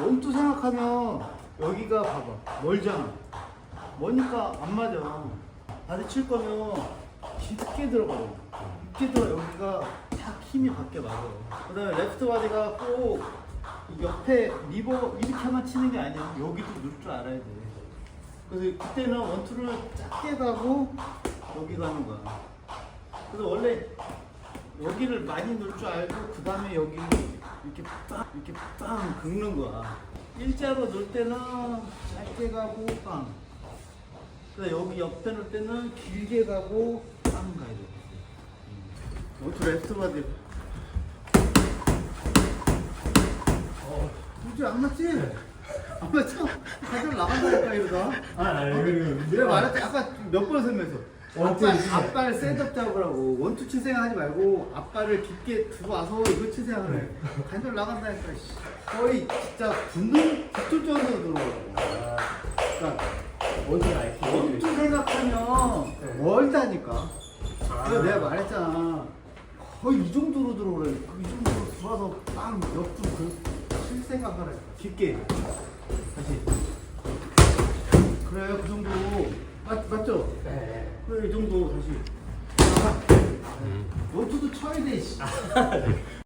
원투 생각하면 여기가 봐봐. 멀잖아. 머니까 안 맞아. 바디 칠 거면 깊게 들어가요 깊게 들어 여기가 딱 힘이 밖에 맞아. 그 다음에 레프트 바디가 꼭이 옆에 리버 이렇게만 치는 게 아니야. 여기도 넣을 줄 알아야 돼. 그래서 그때는 원투를 작게 가고 여기 가는 거야. 그래서 원래 여기를 많이 넣을 줄 알고 그 다음에 여기를 이렇게 빵 이렇게 빵 긁는 거야 일자로 넣을 때는 짧게 가고 빵 그래서 여기 옆에 넣을 때는 길게 가고 빵 가야 돼 음. 원투 레프트 바디 어, 굳이 안 맞지? 안 맞죠? 가장 나간다니까 이러다 아, 아, 이거. 내가 말했지 아까 몇 번 설명했어 원투 앞발, 치세요. 앞발 셋업 잡으라고 원투 칠 생각하지 말고 앞발을 깊게 두고 와서 이거 칠 생각을 해 간절 나간다니까 씨. 거의 진짜 붙는 붙을 정도로 들어오라고 그러니까 원투 나이키. 원투 생각하면 네. 멀다니까 아. 그래서 내가 말했잖아 거의 이 정도로 들어오래 이 정도로 들어와서 빵 옆으로 그칠 생각을 해 깊게 다시 그래 그 정도 맞, 맞죠? 네. 그래 이 정도 다시 원투도 쳐야 돼 씨.